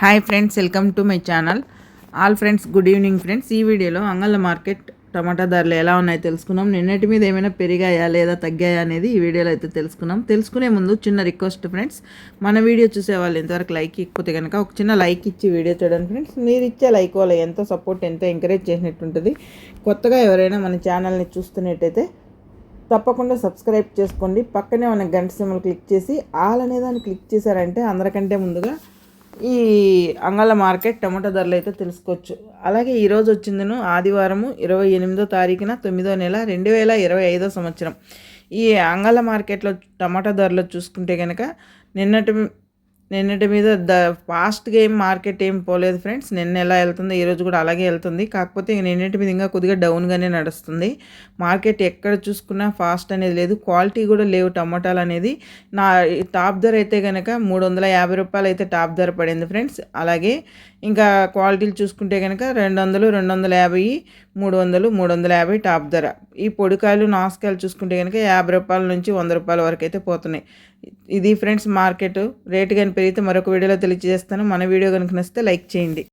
Hi friends welcome to my channel all friends good evening friends ఈ వీడియోలో అంగళ్ళ market టమాటా ధరలు ఎలా ఉన్నాయో తెలుసుకున్నాం. నిన్నటి మీద ఏమైనా పెరిగాయా లేదా తగ్గాయా అనేది ఈ వీడియోలో అయితే తెలుసుకున్నాం. తెలుసుకునే ముందు చిన్న రిక్వెస్ట్ ఫ్రెండ్స్ మన వీడియో చూసే వాళ్ళు ఎంతవరకు లైక్ ఇకపోతే కనుక ఒక చిన్న లైక్ ఇచ్చి వీడియో చూడండి ఫ్రెండ్స్ మీరు ఇచ్చే లైక్ వల్ల ఎంతో సపోర్ట్ ఎంతో ఎంకరేజ్ చేసినట్టు ఉంటుంది. కొత్తగా ఎవరైనా మన ఛానల్ని చూస్తున్నట్టయితే తప్పకుండా సబ్స్క్రైబ్ చేసుకోండి. పక్కనే మన గంట సింబల్ క్లిక్ చేసి ఆల్ అనే దాన్ని క్లిక్ చేశారంటే అందరికంటే ముందుగా ఈ అంగళ మార్కెట్ టమాటా ధరలు అయితే తెలుసుకోవచ్చు. అలాగే ఈరోజు వచ్చిందను ఆదివారము ఇరవై ఎనిమిదో తారీఖున తొమ్మిదో నెల రెండు వేల ఇరవై ఐదో సంవత్సరం. ఈ అంగళ మార్కెట్లో టమాటా ధరలు చూసుకుంటే కనుక నిన్నటి నిన్నటి మీద ద ఫాస్ట్గా ఏం మార్కెట్ ఏం పోలేదు ఫ్రెండ్స్. నిన్న ఎలా వెళ్తుందో? ఈరోజు కూడా అలాగే వెళ్తుంది. కాకపోతే నిన్నటి మీద ఇంకా కొద్దిగా డౌన్గానే నడుస్తుంది. మార్కెట్ ఎక్కడ చూసుకున్నా ఫాస్ట్ అనేది లేదు. క్వాలిటీ కూడా లేవు టమాటాలు అనేది. నా టాప్ ధర అయితే కనుక మూడు వందల యాభై రూపాయలు అయితే టాప్ ధర పడింది ఫ్రెండ్స్. అలాగే ఇంకా క్వాలిటీలు చూసుకుంటే కనుక రెండు వందలు రెండు వందల యాభై మూడు వందలు మూడు వందల యాభై టాప్ ధర. ఈ పొడికాయలు నాసుకాయలు చూసుకుంటే కనుక యాభై రూపాయల నుంచి వంద రూపాయల వరకు అయితే పోతున్నాయి. ఇది ఫ్రెండ్స్ మార్కెట్ రేటు కానీ పెరిగితే మరొక వీడియోలో తెలియజేస్తాను. మన వీడియో కనుక నచ్చితే లైక్ చేయండి.